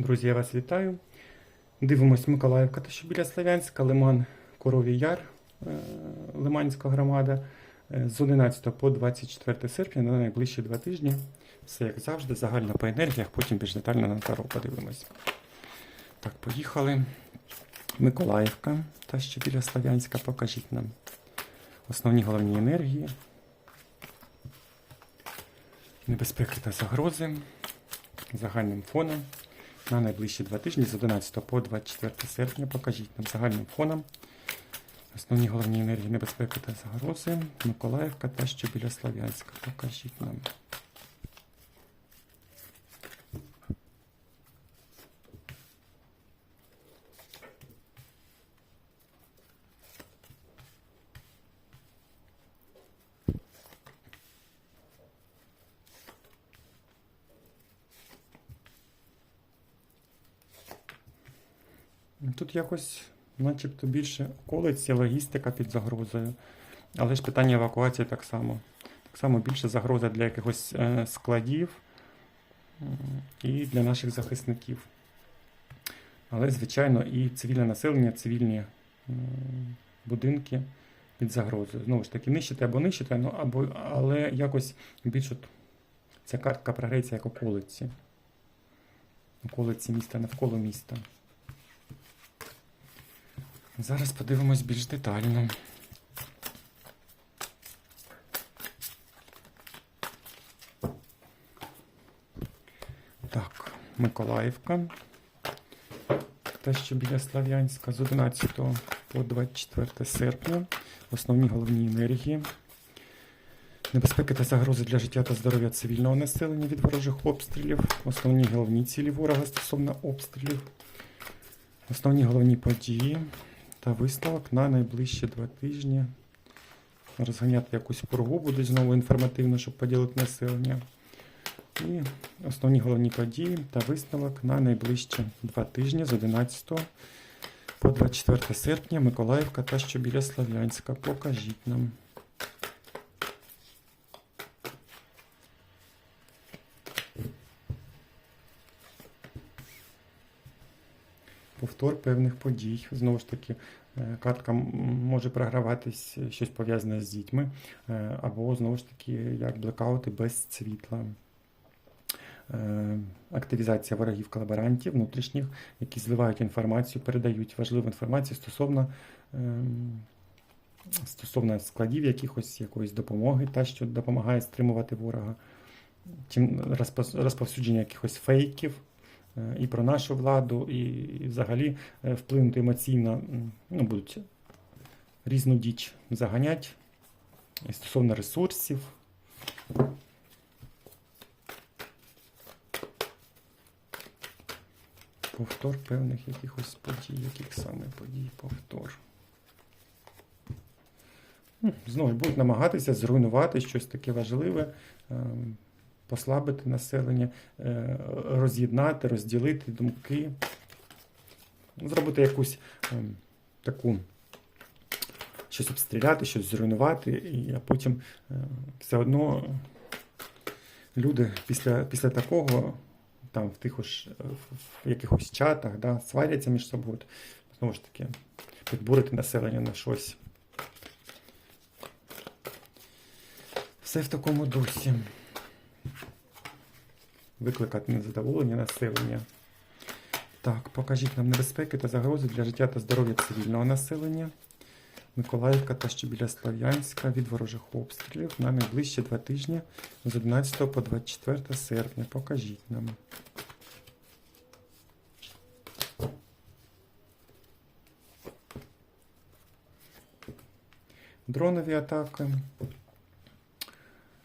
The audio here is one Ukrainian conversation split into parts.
Друзі, я вас вітаю. Дивимось Миколаївка та що біля Слов'янська, Лиман Коровій Яр, е, Лиманська громада. Е, З 11 по 24 серпня на найближчі два тижні. Все як завжди, загально по енергіях, потім більш детально на таро подивимось. Так, поїхали. Миколаївка та що біля Слов'янська. Покажіть нам основні головні енергії, небезпеки та загрози загальним фоном на найближчі два тижні з 11 по 24 серпня. Покажіть нам загальним фоном. Основні головні енергії небезпеки та загрози. Миколаївка та що біля Слов'янська. Покажіть нам. Тут якось, начебто, більше околиць і логістика під загрозою. Але ж питання евакуації так само. Так само більше загроза для якихось е, складів і для наших захисників. Але, звичайно, і цивільне населення, цивільні будинки під загрозою. Знову ж таки, нищити або нищити, ну, або, але якось більше от ця картка програється як околиці. Околиці міста, навколо міста. Зараз подивимось більш детально. Так, Миколаївка. Те, що біля Слав'янська з 11 по 24 серпня. Основні головні енергії. Небезпеки та загрози для життя та здоров'я цивільного населення від ворожих обстрілів. Основні головні цілі ворога стосовно обстрілів. Основні головні події та висновок на найближчі два тижні. Розганяти якусь пургу буде знову інформативно, щоб поділити населення. І основні головні події та висновок на найближчі два тижні з 11 по 24 серпня Миколаївка та що біля Слов'янська. Покажіть нам. Повтор певних подій. Знову ж таки, е, картка може програватись е, щось пов'язане з дітьми, е, або знову ж таки, як блекаути без світла. Активізація ворогів колаборантів внутрішніх, які зливають інформацію, передають важливу інформацію стосовно, ем, стосовно складів якихось, якоїсь допомоги, та що допомагає стримувати ворога, Тим розповсюдження якихось фейків і про нашу владу, і, взагалі е, вплинути емоційно, ну, будуть різну діч заганять стосовно ресурсів. Повтор певних якихось подій, яких саме подій повтор. Знову будуть намагатися зруйнувати щось таке важливе, ем, послабити населення, е, роз'єднати, розділити думки, зробити якусь ем, таку щось обстріляти, щось зруйнувати, і, потім е, все одно люди після, після такого там в тих е, в якихось чатах, да, сваряться між собою. Знову ж таки, підбурити населення на щось. Все в такому дусі. Викликати незадоволення населення. Так, покажіть нам небезпеки та загрози для життя та здоров'я цивільного населення. Миколаївка та що біля Слов'янська від ворожих обстрілів на найближчі два тижні з 11 по 24 серпня. Покажіть нам. Дронові атаки.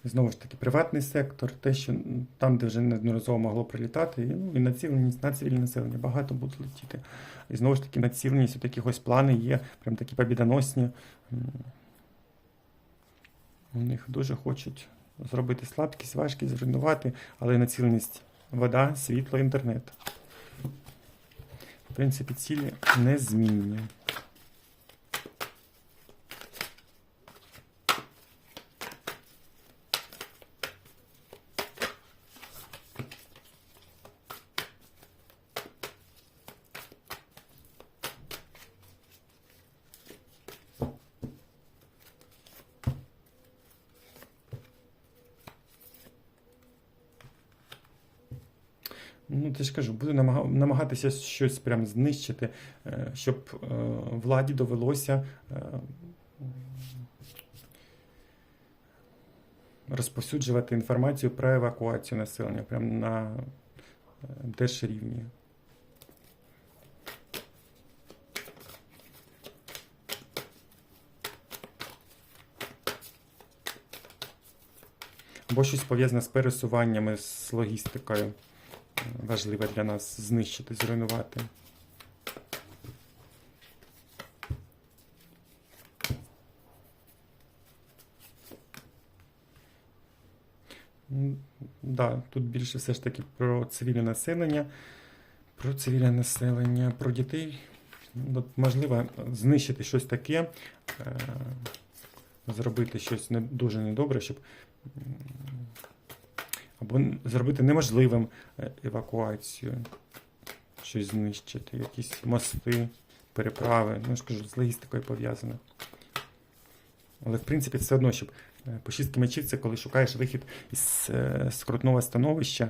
Знову ж таки, приватний сектор, те, що там, де вже неодноразово могло прилітати, і, ну, і націленість на цивільне населення багато буде летіти. І знову ж таки, націленість, от якихось плани є, прям такі побідоносні. У них дуже хочуть зробити слабкість, важкість, зруйнувати, але націленість вода, світло, інтернет. В принципі, цілі незмінні. Ну, ти ж кажу, буду намагатися щось прям знищити, е, щоб е, владі довелося е, розповсюджувати інформацію про евакуацію населення прямо на держрівні. Або щось пов'язане з пересуваннями, з логістикою. Важливе для нас знищити, зруйнувати. Да, тут більше все ж таки про цивільне населення, про цивільне населення, про дітей. От, можливо, знищити щось таке, е, зробити щось не дуже недобре, щоб або зробити неможливим е, евакуацію, щось знищити, якісь мости, переправи. Ну, я ж кажу, з логістикою пов'язане. Але в принципі все одно, щоб е, по шістки мечів це коли шукаєш вихід із е, скрутного становища,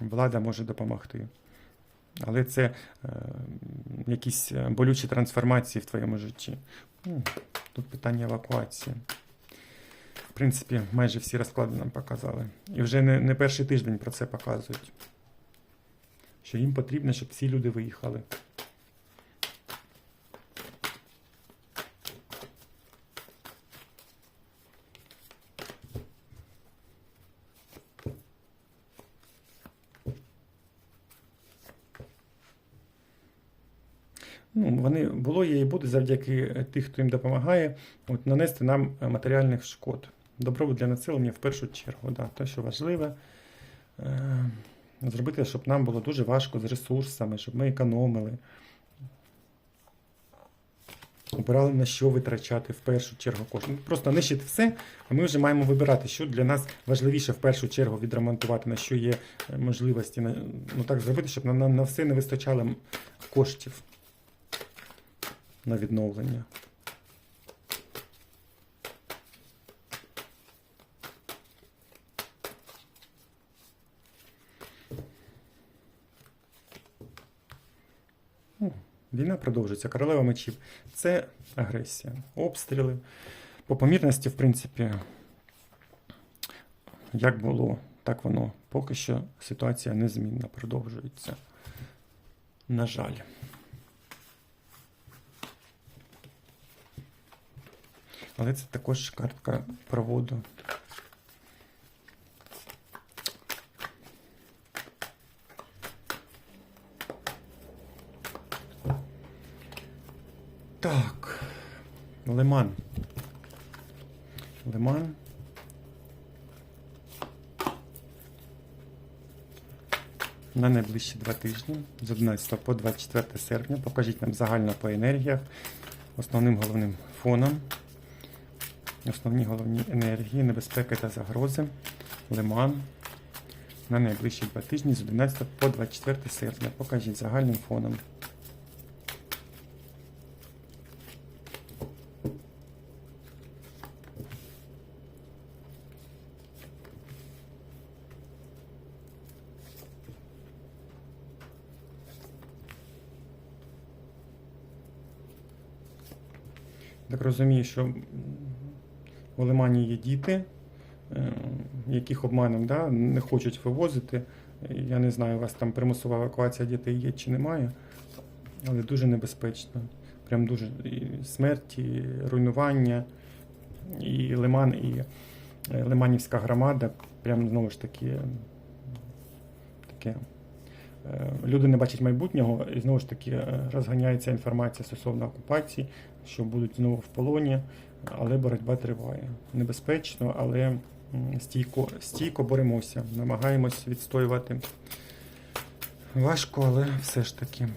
влада може допомогти. Але це е, якісь болючі трансформації в твоєму житті. Тут питання евакуації. В принципі, майже всі розклади нам показали. І вже не, не перший тиждень про це показують. Що їм потрібно, щоб всі люди виїхали. Ну, вони було є і буде завдяки тих, хто їм допомагає, от, нанести нам е, матеріальних шкод. Добробут для населення в першу чергу. Да, те, що важливе, е, зробити, щоб нам було дуже важко з ресурсами, щоб ми економили. Обирали на що витрачати в першу чергу кошти. Ну, Просто нищити все, а ми вже маємо вибирати, що для нас важливіше в першу чергу відремонтувати, на що є е, можливості. Ну так зробити, щоб нам на, на все не вистачало коштів на відновлення. Ну, Війна продовжується. Королева мечів. Це агресія. Обстріли. По помірності, в принципі, як було, так воно. Поки що ситуація незмінна продовжується. На жаль. Але це також картка проводу. Так. Лиман. Лиман. На найближчі два тижні з 11 по 24 серпня. Покажіть нам загально по енергіях, основним головним фоном. Основні головні енергії, небезпеки та загрози. Лиман. На найближчі два тижні з 11 по 24 серпня. Покажіть загальним фоном. Так розумію, що у Лимані є діти, е, яких обманом да, не хочуть вивозити. Я не знаю, у вас там примусова евакуація дітей є чи немає, але дуже небезпечно. Прям дуже і смерть, і руйнування, і Лиман, і е, Лиманівська громада, прям знову ж таки таке. е, Люди не бачать майбутнього, і знову ж таки розганяється інформація стосовно окупації, що будуть знову в полоні, але боротьба триває. Небезпечно, але стійко, стійко боремося, намагаємось відстоювати. Важко, але все ж таки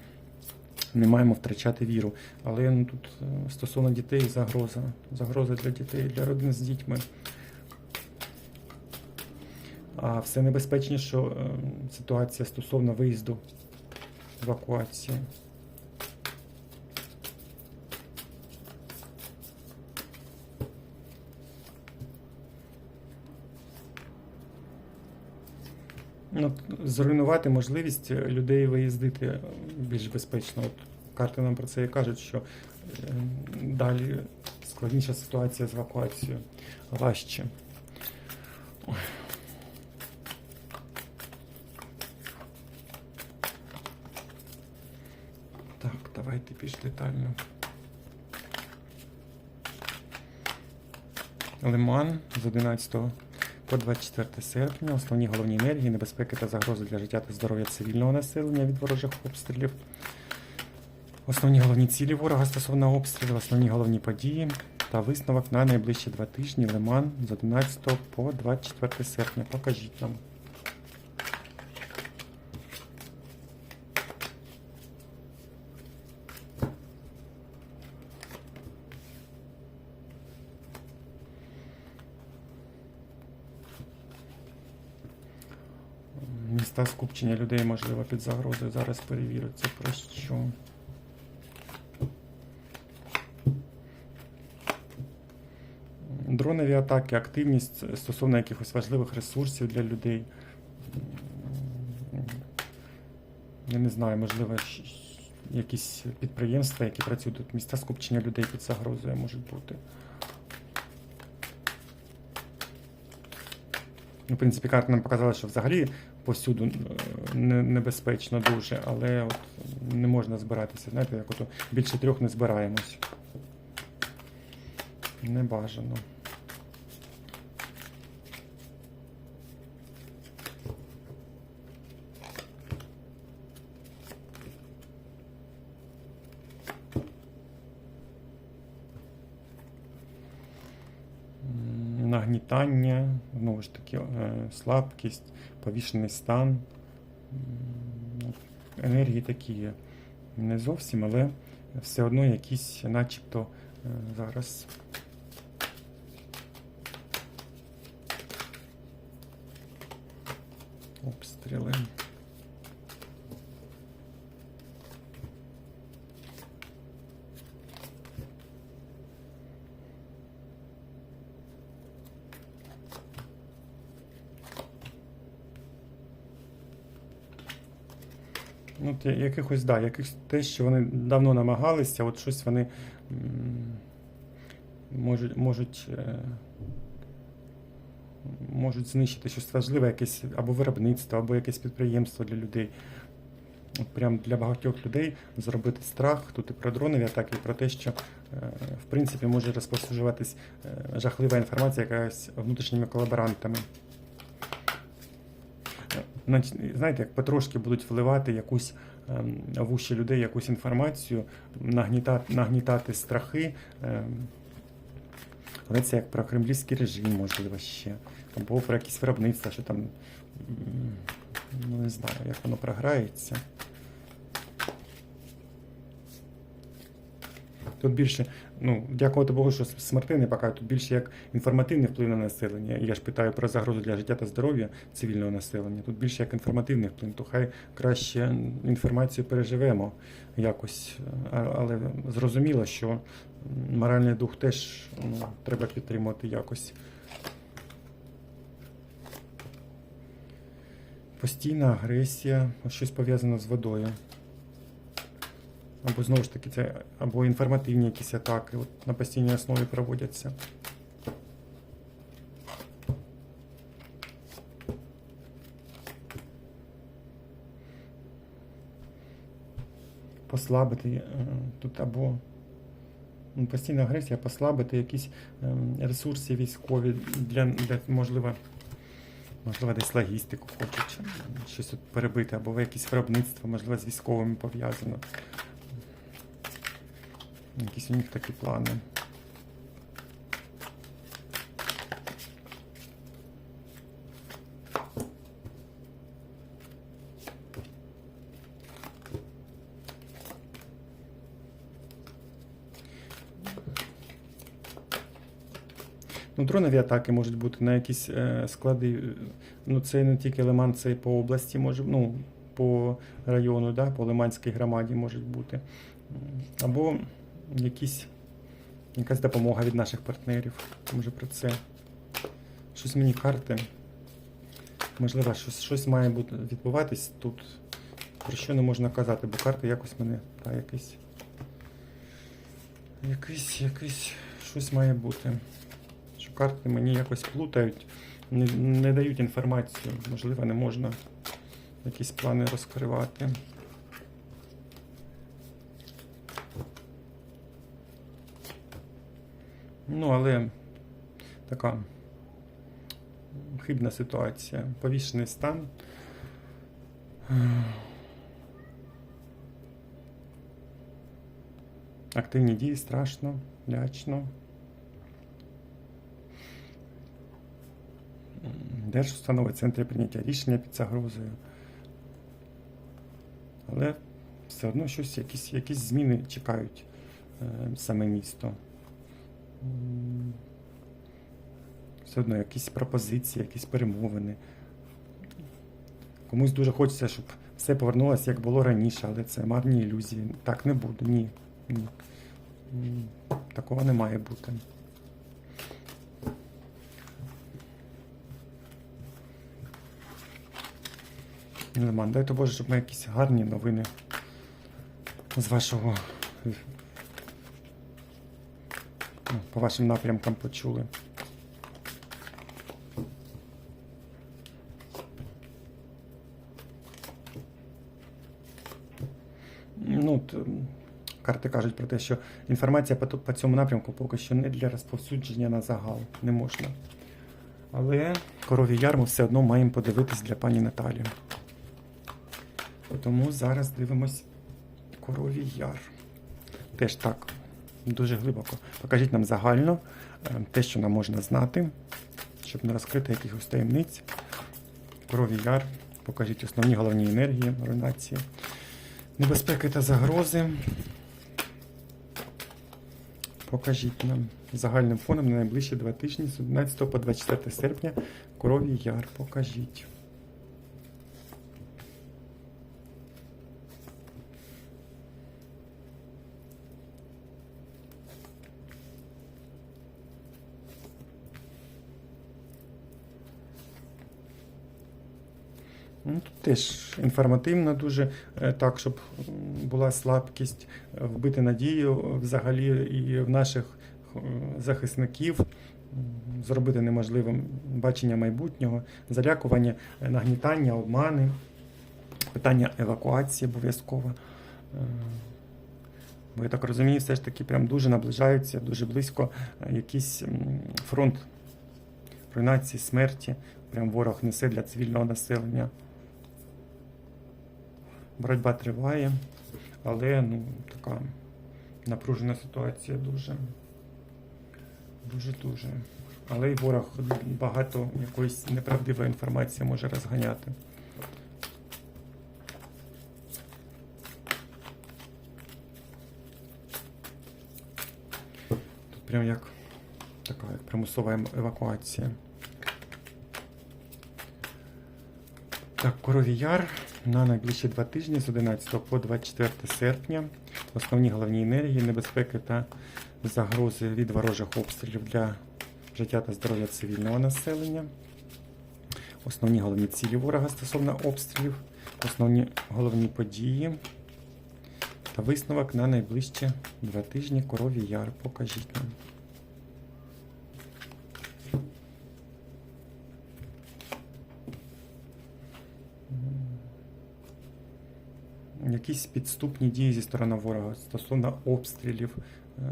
не маємо втрачати віру. Але ну, тут е, стосовно дітей загроза. Загроза для дітей, для родин з дітьми. А все небезпечніше е, ситуація стосовно виїзду, евакуації. Ну, зруйнувати можливість людей виїздити більш безпечно. От карти нам про це і кажуть, що е, далі складніша ситуація з евакуацією важче. Так, давайте більш детально. Лиман з 11 по 24 серпня. Основні головні енергії, небезпеки та загрози для життя та здоров'я цивільного населення від ворожих обстрілів. Основні головні цілі ворога стосовно обстрілів, основні головні події та висновок на найближчі два тижні Лиман з 11 по 24 серпня. Покажіть нам. Міста скупчення людей, можливо, під загрозою. Зараз перевірю це про що. Дронові атаки, активність стосовно якихось важливих ресурсів для людей. Я не знаю, можливо, якісь підприємства, які працюють тут, міста скупчення людей під загрозою можуть бути. В принципі, карта нам показала, що взагалі повсюду е, небезпечно дуже, але от не можна збиратися. Знаєте, як от більше трьох не збираємось. Не бажано. М, Нагнітання, знову ж слабкість, повішений стан. Ну, Енергії такі є. Не зовсім, але все одно якісь, начебто, е, зараз. Обстріли. Ну, якихось, да, якихось те, що вони давно намагалися, от щось вони можуть, можуть, е, можуть знищити щось важливе, якесь або виробництво, або якесь підприємство для людей. От прям для багатьох людей зробити страх тут і про дронові атаки, і про те, що е, в принципі може розповсюджуватись е, жахлива інформація якась внутрішніми колаборантами. Знаєте, як потрошки будуть вливати якусь ем, в уші людей якусь інформацію, нагнітати, нагнітати страхи. ем, Але це як про кремлівський режим, можливо, ще. Або про якісь виробництва, що там. Ну, не знаю, як воно програється. Тут більше, ну, дякувати Богу, що смерти не показують, тут більше як інформативний вплив на населення. Я ж питаю про загрозу для життя та здоров'я цивільного населення. Тут більше як інформативний вплив, то хай краще інформацію переживемо якось. Але зрозуміло, що моральний дух теж ну, треба підтримувати якось. Постійна агресія, щось пов'язане з водою. Або знову ж таки, це або інформативні якісь атаки от, на постійній основі проводяться. Послабити е, тут або ну, постійна агресія, послабити якісь ем, ресурси військові для, для можливо, можливо, десь логістику хочуть щось тут перебити, або якесь виробництво, можливо, з військовими пов'язано. Якісь у них такі плани. Ну, дронові атаки можуть бути на якісь е, склади. Ну, це не тільки Лиман, це і по області може, ну, по району, да, по Лиманській громаді можуть бути. Або якісь, якась допомога від наших партнерів. Може про це. Щось мені карти Можливо, щось, щось має бути відбуватись тут. Про що не можна казати, бо карти якось мене. Та, якийсь. Якийсь, якийсь. Щось має бути. Що карти мені якось плутають, не, не дають інформацію. Можливо, не можна якісь плани розкривати. Ну, але така хибна ситуація. Повішений стан. Активні дії страшно, лячно. Держустанови центри прийняття рішення під загрозою. Але все одно щось, якісь, якісь зміни чекають е, саме місто. Все одно якісь пропозиції, якісь перемовини. Комусь дуже хочеться, щоб все повернулося, як було раніше, але це марні ілюзії. Так не буде. Ні. Ні. Такого не має бути. Нормально. Дай то Боже, щоб ми якісь гарні новини з вашого по вашим напрямкам почули. Ну, т- карти кажуть про те, що інформація по, по цьому напрямку поки що не для розповсюдження на загал. Не можна. Але корові ярму все одно маємо подивитись для пані Наталі. Тому зараз дивимось корові яр. Теж так, дуже глибоко. Покажіть нам загально е, те, що нам можна знати, щоб не розкрити якихось таємниць. Корові яр. Покажіть основні головні енергії руйнації. Небезпеки та загрози. Покажіть нам загальним фоном на найближчі два тижні з 11 по 24 серпня. Корові яр. Покажіть. Ну, теж інформативно дуже, е, так, щоб була слабкість, е, вбити надію е, взагалі і в наших захисників, зробити неможливим бачення майбутнього, залякування, нагнітання, обмани, питання евакуації обов'язково. Бо я так розумію, все ж таки прям дуже наближаються, дуже близько якийсь фронт руйнації, смерті. Прям ворог несе для цивільного населення. Боротьба триває, але ну, така напружена ситуація дуже. Дуже-дуже. Але й ворог багато якоїсь неправдивої інформації може розганяти. Тут прям як така як примусова ем- евакуація. Так, Корові Яр на найближчі два тижні з 11 по 24 серпня. Основні головні енергії, небезпеки та загрози від ворожих обстрілів для життя та здоров'я цивільного населення. Основні головні цілі ворога стосовно обстрілів, основні головні події та висновок на найближчі два тижні Корові Яр. Покажіть нам. Якісь підступні дії зі сторони ворога стосовно обстрілів, ем,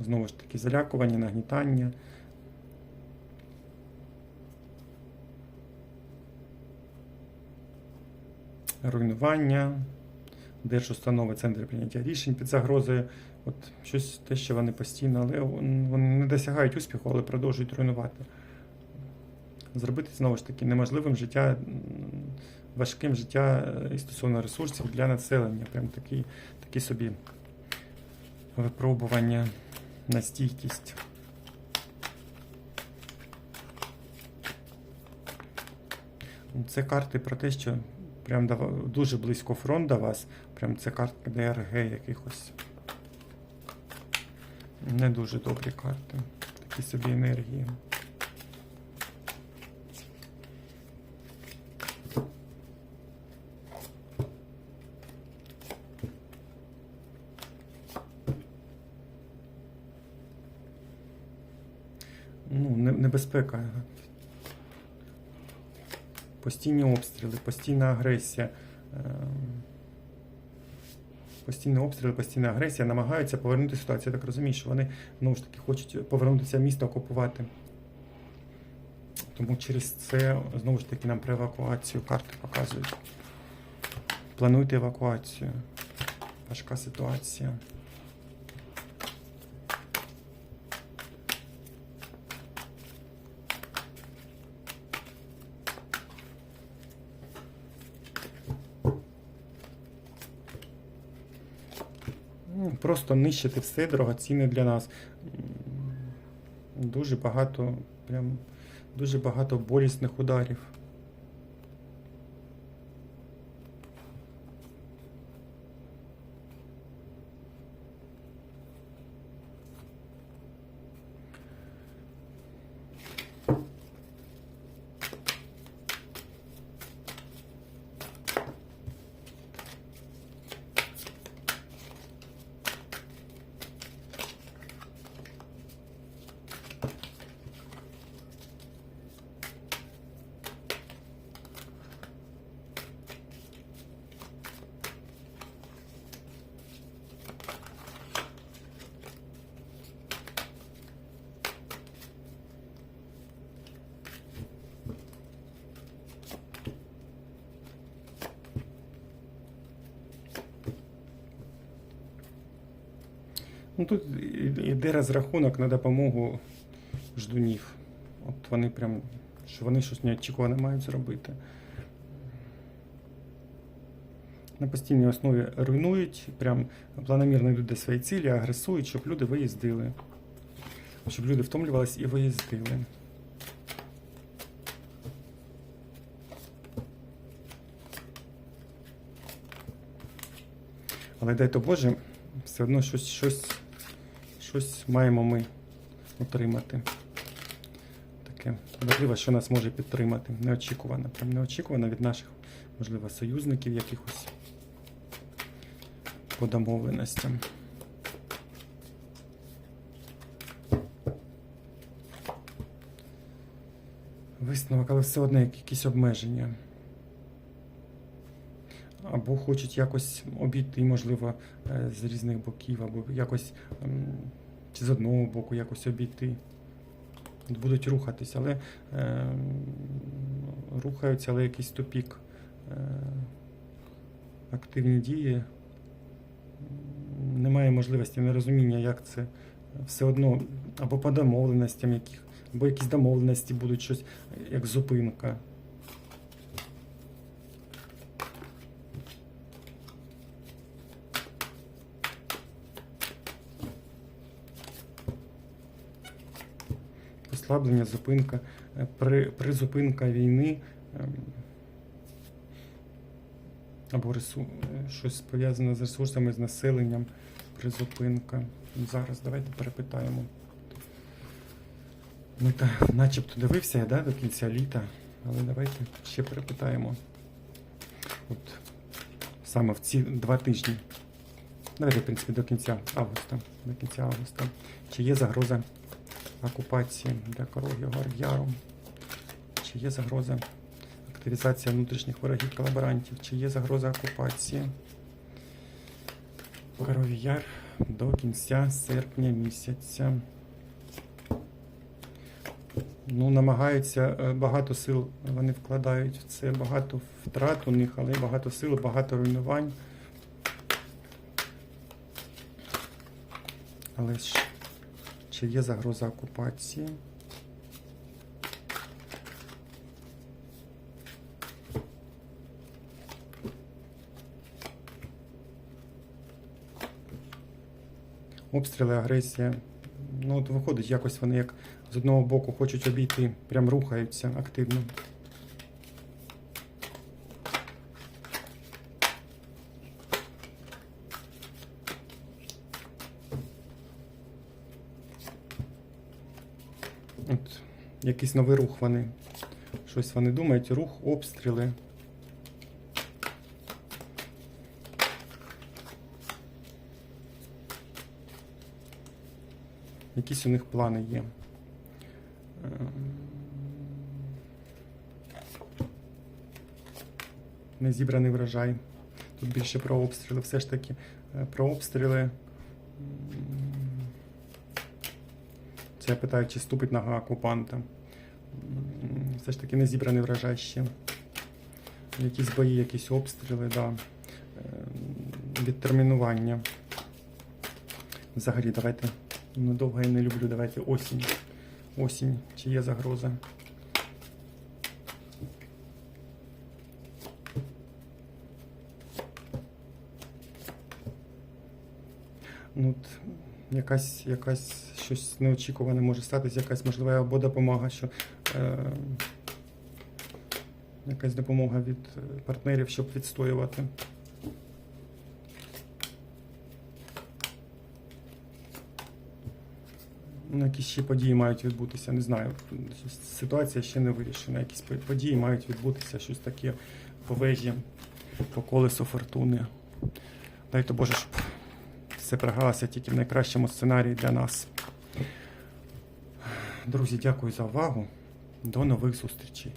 знову ж таки, залякування, нагнітання. Руйнування, держустанови, центри прийняття рішень під загрозою. От щось те, що вони постійно, але вони не досягають успіху, але продовжують руйнувати. Зробити знову ж таки неможливим життя важким життя е, і стосовно ресурсів для населення. Прям такі, такі собі випробування на стійкість. Це карти про те, що прям дуже близько фронт до вас. Прям це картки ДРГ якихось. Не дуже добрі карти. Такі собі енергії. Небезпека. Постійні обстріли, постійна агресія. Ем, Постійні обстріли, постійна агресія намагаються повернути ситуацію. Я так розумію, що вони знову ж таки хочуть повернутися місто, окупувати. Тому через це знову ж таки нам про евакуацію карти показують. Плануйте евакуацію. Важка ситуація. Просто нищити все дорогоцінне для нас. Дуже багато, прям дуже багато болісних ударів. Ну, тут іде розрахунок на допомогу ждунів. От вони прям, що вони щось неочікуване мають зробити. На постійній основі руйнують, прям планомірно йдуть до своєї цілі, агресують, щоб люди виїздили. Щоб люди втомлювались і виїздили. Але дай то Боже, все одно щось, щось, щось маємо ми отримати. Таке важливо, що нас може підтримати. Неочікувано. Прям неочікувано від наших, можливо, союзників якихось по домовленостям. Висновок, але все одно якісь обмеження. Або хочуть якось обійти, можливо, е, з різних боків, або якось ем, з одного боку якось обійти. Будуть рухатись, але е, рухаються, але якийсь тупік. Е, активні дії. Немає можливості, нерозуміння, як це все одно, або по домовленостям, яких, або якісь домовленості будуть щось, як зупинка. Послаблення, зупинка, Е, при, призупинка війни ем, або ресу, е, щось пов'язане з ресурсами, з населенням, призупинка. Зараз давайте перепитаємо. Ми та начебто дивився да, до кінця літа, але давайте ще перепитаємо. От саме в ці два тижні. Давайте, в принципі, до кінця августа. До кінця августа. Чи є загроза окупації для Коров'я Яру? Чи є загроза активізація внутрішніх ворогів колаборантів? Чи є загроза окупації? Коров'я Яр до кінця серпня місяця. Ну, намагаються е, багато сил вони вкладають в це, багато втрат у них, але багато сил, багато руйнувань. Але ж чи є загроза окупації? Обстріли, агресія. Ну, от виходить, якось вони як з одного боку хочуть обійти, прям рухаються активно. От Якийсь новий рух вони. Щось вони думають, рух, обстріли. Якісь у них плани є. Ем. Не зібраний врожай. Тут більше про обстріли. Все ж таки е, про обстріли. Це я питаю, чи ступить нога окупанта. Все ж таки незібраний врожай ще. Якісь бої, якісь обстріли, да. Е, Відтермінування. Взагалі, давайте. Ну, довго я не люблю. Давайте осінь. Осінь. Чи є загроза? Ну, якась, якась щось неочікуване може статися, якась можливо або допомога, що е, якась допомога від е, партнерів, щоб відстоювати. Ну, якісь ще події мають відбутися, не знаю. Ситуація ще не вирішена. Якісь події мають відбутися, щось таке по вежі, по колесу фортуни. Дайте Боже, щоб все програлося тільки в найкращому сценарії для нас. Друзі, дякую за увагу. До нових зустрічей.